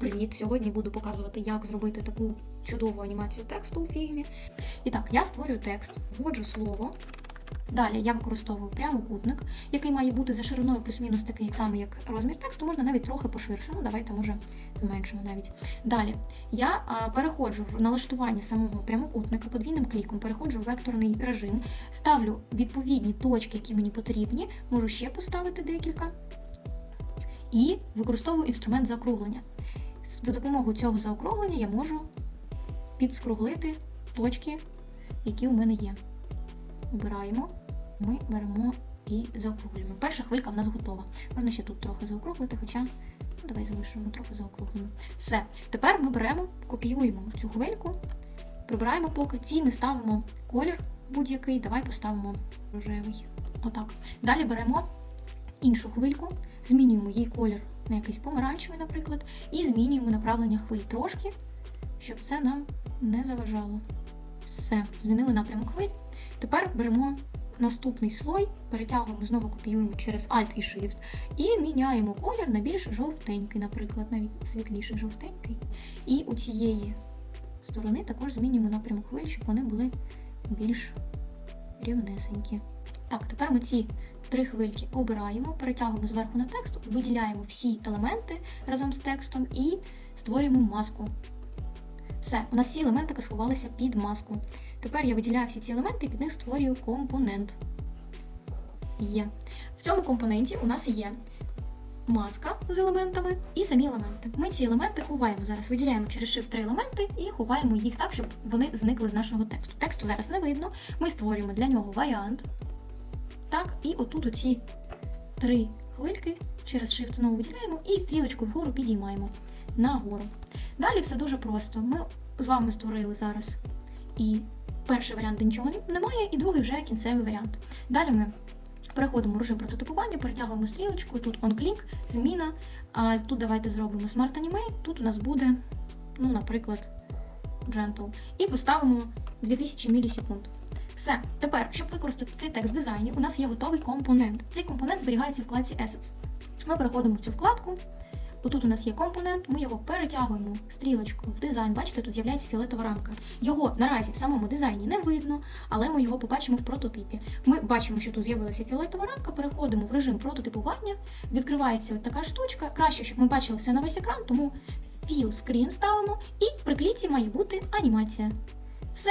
Привіт! Сьогодні буду показувати, як зробити таку чудову анімацію тексту у фігмі. І так, я створюю текст, вводжу слово. Далі я використовую прямокутник, який має бути за шириною плюс-мінус такий самий, як розмір тексту, можна навіть трохи поширше. Ну, давайте, може, зменшимо навіть. Далі я переходжу в налаштування самого прямокутника подвійним кліком, переходжу в векторний режим, ставлю відповідні точки, які мені потрібні, можу ще поставити декілька. І використовую інструмент заокруглення. За допомогою цього заокруглення я можу підскруглити точки, які у мене є. Обираємо, ми беремо і заокруглюємо. Перша хвилька в нас готова. Можна ще тут трохи заокруглити, хоча ну, давай залишимо трохи заокруглимо. Все. Тепер ми беремо, копіюємо цю хвильку, прибираємо поки ці, ми ставимо колір будь-який. Давай поставимо рожевий. Отак. Далі беремо іншу хвильку, змінюємо її колір на якийсь помаранчевий, наприклад, і змінюємо направлення хвиль трошки, щоб це нам не заважало. Все, змінили напрямок хвиль. Тепер беремо наступний слой, перетягуємо, знову копіюємо через Alt і Shift і міняємо колір на більш жовтенький, наприклад, навіть світліший жовтенький. І у цієї сторони також змінюємо напрямок хвиль, щоб вони були більш рівнесенькі. Так, тепер ми ці три хвильки обираємо, перетягуємо зверху на текст, виділяємо всі елементи разом з текстом і створюємо маску. Все, у нас всі елементики сховалися під маску. Тепер я виділяю всі ці елементи і під них створюю компонент. Є. В цьому компоненті у нас є маска з елементами і самі елементи. Ми ці елементи ховаємо зараз. Виділяємо через Shift три елементи і ховаємо їх так, щоб вони зникли з нашого тексту. Тексту зараз не видно. Ми створюємо для нього варіант. Так, і отут оці три хвильки через Shift знову виділяємо і стрілочку вгору підіймаємо нагору. Далі все дуже просто. Ми з вами створили зараз і перший варіант нічого немає, і другий вже кінцевий варіант. Далі ми переходимо в режим прототипування, перетягуємо стрілочку, тут on-click, зміна. А тут давайте зробимо Smart Animate, тут у нас буде, ну, наприклад, Gentle. І поставимо 2000 мілісекунд. Все, тепер, щоб використати цей текст в дизайні, у нас є готовий компонент. Цей компонент зберігається в вкладці Assets. Ми переходимо в цю вкладку. Отут у нас є компонент, ми його перетягуємо стрілочкою в дизайн. Бачите, тут з'являється фіолетова рамка. Його наразі в самому дизайні не видно, але ми його побачимо в прототипі. Ми бачимо, що тут з'явилася фіолетова рамка, переходимо в режим прототипування, відкривається от така штучка. Краще, щоб ми бачили все на весь екран, тому Fill Screen ставимо, і при кліці має бути анімація. Все.